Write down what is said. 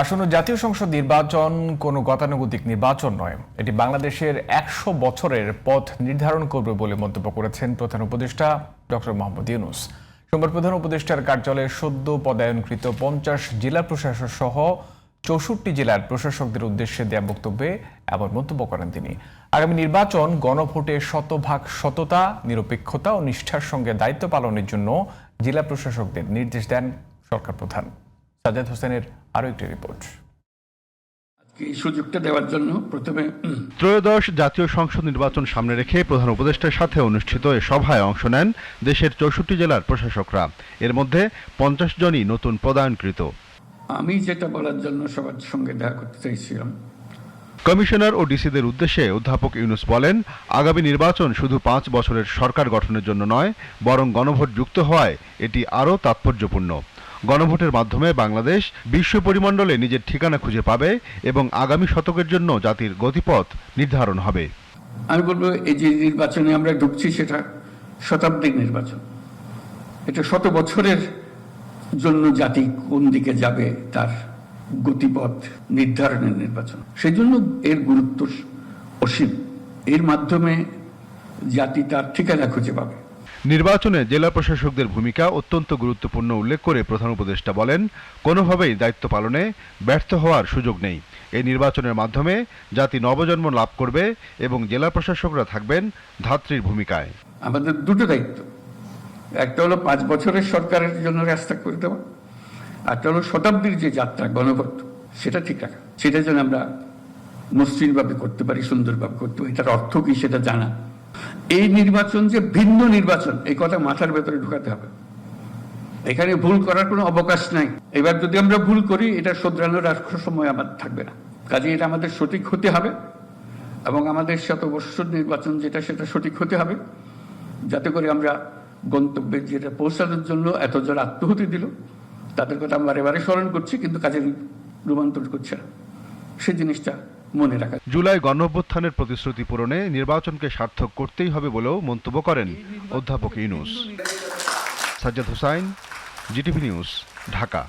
আসন্ন জাতীয় সংসদ নির্বাচন কোনো গতানুগতিক নির্বাচন নয়। এটি বাংলাদেশের একশো বছরের পথ নির্ধারণ করবে বলে মন্তব্য করেছেন প্রধান উপদেষ্টা ডক্টর মোহাম্মদ ইউনুস। সোমবার প্রধান উপদেষ্টার কার্যালয়ে সদ্য পদায়নকৃত পঞ্চাশ জেলা প্রশাসক সহ চৌষট্টি জেলার প্রশাসকদের উদ্দেশ্যে দেয়া বক্তব্যে এমন মন্তব্য করেন তিনি। আগামী নির্বাচন গণভোটে শতভাগ সততা, নিরপেক্ষতা ও নিষ্ঠার সঙ্গে দায়িত্ব পালনের জন্য জেলা প্রশাসকদের নির্দেশ দেন সরকার প্রধান। সাজাদ হোসেনের আরও একটি রিপোর্ট। এই সুযোগটা দেওয়ার জন্য প্রথমে ত্রয়োদশ জাতীয় সংসদ নির্বাচন সামনে রেখে প্রধান উপদেষ্টার সাথে অনুষ্ঠিত এ সভায় অংশ নেন দেশের চৌষট্টি জেলার প্রশাসকরা। এর মধ্যে পঞ্চাশ জনই নতুন পদায়নকৃত। আমি যেটা বলার জন্য সবার সঙ্গে দেখা করতে চাইছিলাম। কমিশনার ও ডিসিদের উদ্দেশ্যে অধ্যাপক ইউনুস বলেন আগামী নির্বাচন শুধু পাঁচ বছরের সরকার গঠনের জন্য নয় বরং গণভোট যুক্ত হওয়ায় এটি আরও তাৎপর্যপূর্ণ। গণভোটের মাধ্যমে বাংলাদেশ বিশ্ব পরিমণ্ডলে নিজের ঠিকানা খুঁজে পাবে এবং আগামী শতকের জন্য জাতির গতিপথ নির্ধারণ হবে। আমি বলব, এই যে নির্বাচনে আমরা ঢুকছি সেটা শতাব্দীর নির্বাচন। এটা শত বছরের জন্য জাতি কোন দিকে যাবে তার গতিপথ নির্ধারণের নির্বাচন। সেই জন্য এর গুরুত্ব অসীম। এর মাধ্যমে জাতি তার ঠিকানা খুঁজে পাবে। নির্বাচনে জেলা প্রশাসকদের ভূমিকা অত্যন্ত গুরুত্বপূর্ণ উল্লেখ করে প্রধান উপদেষ্টা বলেন, কোনোভাবেই দায়িত্ব পালনে ব্যর্থ হওয়ার সুযোগ নেই। এই নির্বাচনের মাধ্যমে জাতি নবজন্ম লাভ করবে এবং জেলা প্রশাসকরা থাকবেন ধাত্রীর ভূমিকায়। আমাদের দুটো দায়িত্ব। একটা হলো পাঁচ বছরের সরকারের জন্য রাস্তা করে দেওয়া, একটা হলো শতাব্দীর যে যাত্রা, গণভোট, সেটা ঠিক রাখা। সেটা যেন আমরা মসৃণভাবে করতে পারি, সুন্দরভাবে করতে পারি এটার অর্থ কি সেটা জানা। এই নির্বাচন যে ভিন্ন নির্বাচন, এই কথা মাথার ভেতরে ঢুকাতে হবে। এখানে ভুল করার কোনো অবকাশ নাই। এবার যদি আমরা ভুল করি, এটা শোধরানোর আর সময় আমার থাকবে না। কাজে এটা আমাদের সঠিক হতে হবে এবং আমাদের শতবর্ষ নির্বাচন যেটা, সেটা সঠিক হতে হবে। যাতে করে আমরা গন্তব্যে যেটা পৌঁছানোর জন্য এতজন আত্মহতি দিল, তাদের কথা আমরা বারে বারে স্মরণ করছি, কিন্তু কাজে রূপান্তর করছে না। সেই জিনিসটা মনে রাখা জুলাই গণঅভ্যুত্থানের প্রতিশ্রুতি পূরণে নির্বাচনকে সার্থক করতেই হবে বলেও মন্তব্য করেন অধ্যাপক Yunus. Sajjad Hussain, GTV news, Dhaka.